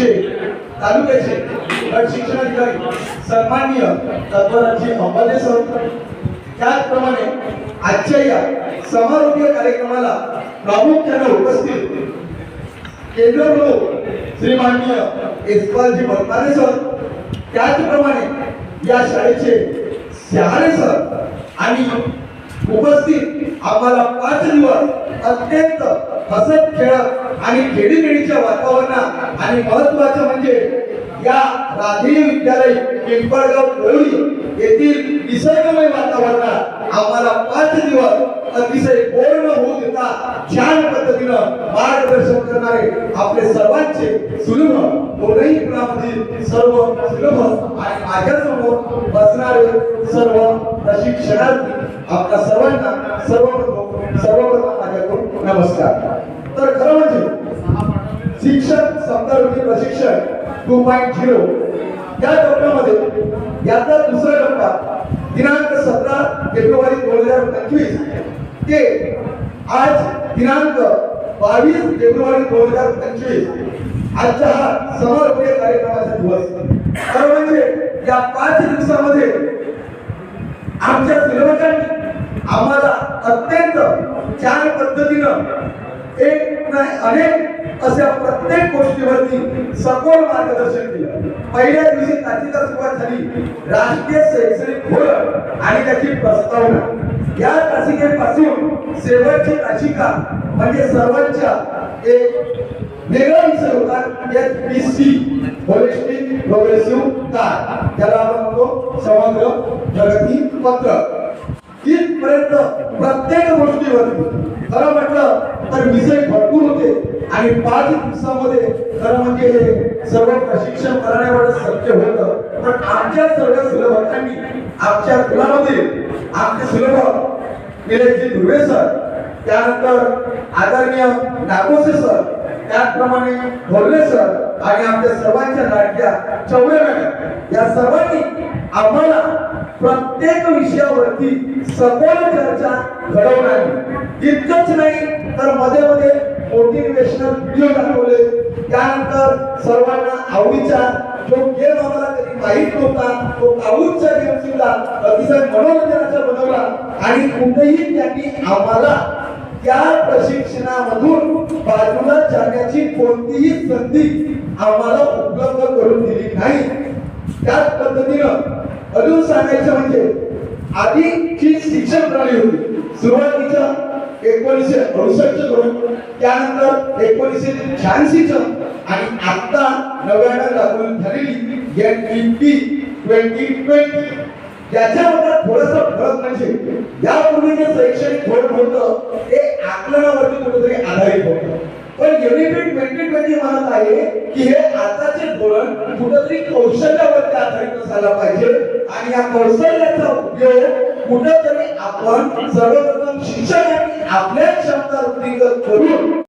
तालुक्याचे गट शिक्षणाधिकारी सन्माननीय तत्वराजी अंबाले सर त्याचप्रमाणे आजच्या या समारोपीय कार्यक्रमाला प्रामुख्याने उपस्थित केंद्र प्रमुख श्रीमाननीय यशपालजी भटमाने सर त्याचप्रमाणे या शाळेचे शहाणे सर आणि उपस्थित आम्हाला पाच दिवस अत्यंत हसत खेळत आणि खेडीमेडीच्या वातावरणात आणि महत्वाचं म्हणजे या राधेय विद्यालय पिंपळगाव कोळी येथील निसर्गमय वातावरणात आम्हाला पाच दिवस अतिशय पूर्ण होऊ देता छान पद्धतीनं मार्गदर्शन करणारे आपले सर्वांचे सुलभ कोणत्याही कुणामधील सर्व सुलभ आणि माझ्यासमोर बसणारे सर्व शिक्षणात आपल्या सर्वांना सर्वप्रथम सर्वप्रथम माझ्याकडून नमस्कार. तर खरं म्हणजे शिक्षण समतारुपी प्रशिक्षण टू पॉईंट झिरो या टप्प्यामध्ये याचा दुसरा टप्पा दिनांक सतरा फेब्रुवारी दोन हजार पंचवीस ते आज दिनांक बावीस फेब्रुवारी दोन हजार पंचवीस आजचा हा समारोपीय कार्यक्रमाचा दिवस. खरं म्हणजे या पाच दिवसामध्ये आमच्या सिलेबसांनी आम्हाला अत्यंत छान पद्धतीनं एक नाही अनेक अशा प्रत्येक गोष्टीवरती सखोल मार्गदर्शन केलं पहिल्या दिवशी तासिका सुरुवात झाली. राष्ट्रीय शैक्षणिक धोरण आणि त्याची प्रस्तावना. या तासिकेपासून शेवटची तासिका म्हणजे सर्वांच्या एक वेगळा विषय होता S P C holistic progressive car त्याला आपण म्हणतो समग्र प्रगती पत्र. इथपर्यंत प्रत्येक गोष्टीवरती खरं म्हटलं तर विषय भरपूर होते आणि पाच दिवसामध्ये खरं म्हणजे हे सर्व प्रशिक्षण करण्यावर शक्य होतं. पण आमच्या सर्व सुलभांनी आमच्या कुलामध्ये आमचे सुलभ निलेशजी धुर्वे सर त्यानंतर आदरणीय नागोसे सर त्याचप्रमाणे भोरले सर आणि आमच्या सर्वांच्या लाडक्या चौरे या सर्वांनी आम्हाला प्रत्येक विषयावरती सखोल चर्चा घडवून इतकंच नाही तर मध्ये मध्ये मोटिवेशनल व्हिडिओ दाखवले. त्यानंतर सर्वांना आवडीचा जो गेम आम्हाला कधी माहीत नव्हता तो आवडीचा गेम सुद्धा अतिशय मनोरंजनाचा बनवला. आणि कुठेही त्यांनी आम्हाला त्या प्रशिक्षणामधून बाजूला जाण्याची कोणतीही संधी आम्हाला उपलब्ध करून दिली नाही. त्याच पद्धतीनं अजून सांगायचं म्हणजे आधीची शिक्षण प्रणाली होती सुरुवातीच्या एकोणीसशे अडुसष्ट धोरण त्यानंतर एकोणीसशे शहाऐंशीचं आणि आता नव्यानं लागू झालेली एन ट्वेंटी ट्वेंटी ट्वेंटी याच्यामध्ये थोडस फरक म्हणजे यापूर्वी जे शैक्षणिक धोरण होतं ते आकलनावर कुठेतरी आधारित होतं पण युनिटेड ट्वेंटी ट्वेंटी म्हणत आहे की हे आताचे धोरण कुठेतरी कौशल्यावरती आधारित असायला पाहिजे. आणि या कौशल्याचा उपयोग कुठेतरी आपण सर्वप्रथम आणि आपल्या क्षमता वृद्धिंगत करून